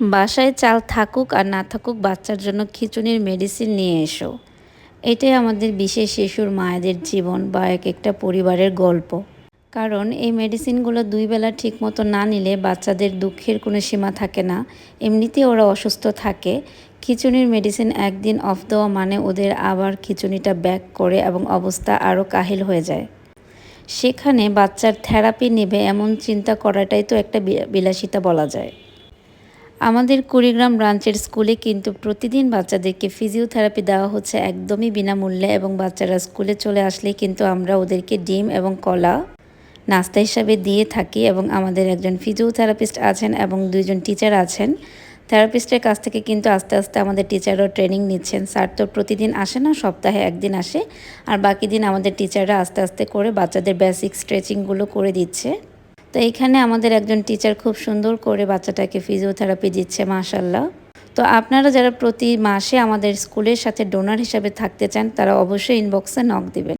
বাসায় চাল থাকুক আর না থাকুক, বাচ্চার জন্য খিচুনির মেডিসিন নিয়ে এসো। এটাই আমাদের বিশেষ শিশুর, মায়েদের জীবন বা এক একটা পরিবারের গল্প। কারণ এই মেডিসিনগুলো দুই বেলা ঠিক মতো না নিলে বাচ্চাদের দুঃখের কোনো সীমা থাকে না। এমনিতেই ওরা অসুস্থ থাকে। খিচুনির মেডিসিন একদিন অফ দেওয়া মানে ওদের আবার খিচুনিটা ব্যাক করে এবং অবস্থা আরও কাহিল হয়ে যায়। সেখানে বাচ্চার থেরাপি নেবে এমন চিন্তা করাটাই তো একটা বিলাসিতা বলা যায়। আমাদের কুড়িগ্রাম ব্রাঞ্চের স্কুলে কিন্তু প্রতিদিন বাচ্চাদেরকে ফিজিওথেরাপি দেওয়া হচ্ছে একদমই বিনামূল্যে এবং বাচ্চারা স্কুলে চলে আসলে কিন্তু আমরা ওদেরকে ডিম এবং কলা নাস্তা হিসাবে দিয়ে থাকি এবং আমাদের একজন ফিজিওথেরাপিস্ট আছেন এবং দুইজন টিচার আছেন। থেরাপিস্টের কাছ থেকে কিন্তু আস্তে আস্তে আমাদের টিচাররাও ট্রেনিং নিচ্ছেন। স্যার তো প্রতিদিন আসে না, সপ্তাহে একদিন আসে। আর বাকি দিন আমাদের টিচাররা আস্তে আস্তে করে বাচ্চাদের বেসিক স্ট্রেচিংগুলো করে দিচ্ছে। তো এখানে আমাদের একজন টিচার খুব সুন্দর করে বাচ্চাটাকে ফিজিওথেরাপি দিচ্ছে মাশাল্লাহ তো আপনারা যারা প্রতি মাসে আমাদের স্কুলের সাথে ডোনার হিসাবে থাকতে চান, তারা অবশ্যই ইনবক্সে নক দিবেন।